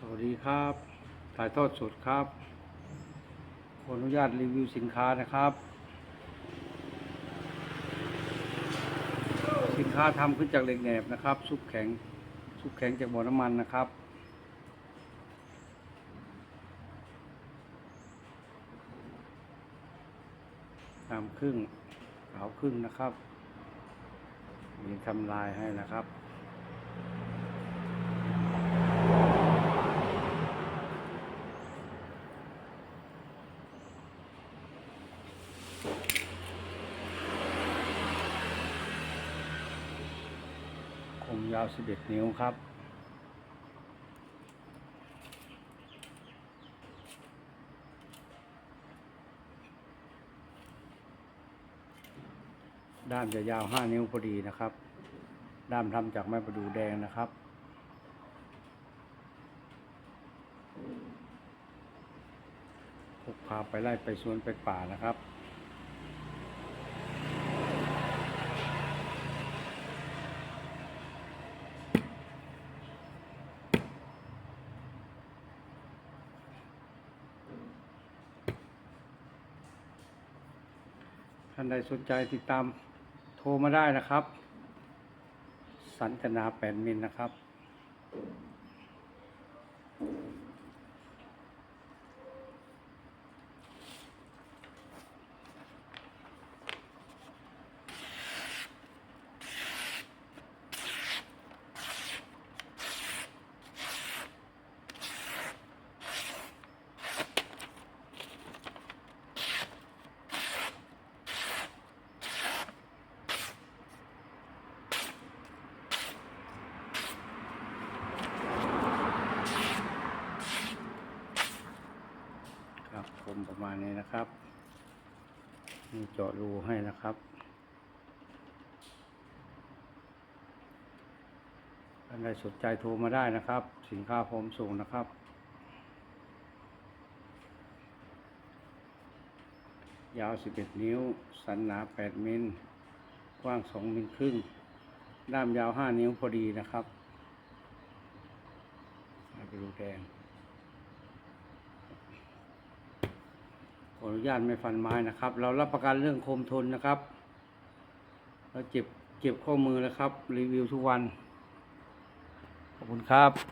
สวัสดีครับ ถ่ายทอดสดครับขออนุญาตรีวิวสินค้านะครับ สินค้าทำขึ้นจากเหล็กแหนบนะครับ ซุปแข็ง ซุปแข็งจากบ่อน้ำมันนะครับดำครึ่งขาวครึ่งนะครับมีทำลายให้นะครับ ยาว 11 นิ้วครับ ด้ามจะยาว 5 นิ้วพอดีนะครับ ด้ามทำจากไม้ประดูแดงนะครับพกพาไปไล่ไปสวนไปป่านะครับ ท่านใดสนใจติดตามโทรมาได้นะครับ สัญจนาแปดมิลนะครับ ครับผมประมาณนี้นะครับมีเจาะรูให้นะครับท่านใดสนใจโทรมาได้นะครับ สินค้าพร้อมส่งนะครับยาว 11 นิ้ว สันหนา 8 มิล กว้าง 2 มิลครึ่ง ด้ามยาว 5 นิ้วพอดีนะครับไปดูแดง ออนุญาตไม่ฟันไม้นะครับ เรารับประกันเรื่องคมทนนะครับเราเจ็บเก็บข้อมือแล้วครับ รีวิวทุกวัน ขอบคุณครับ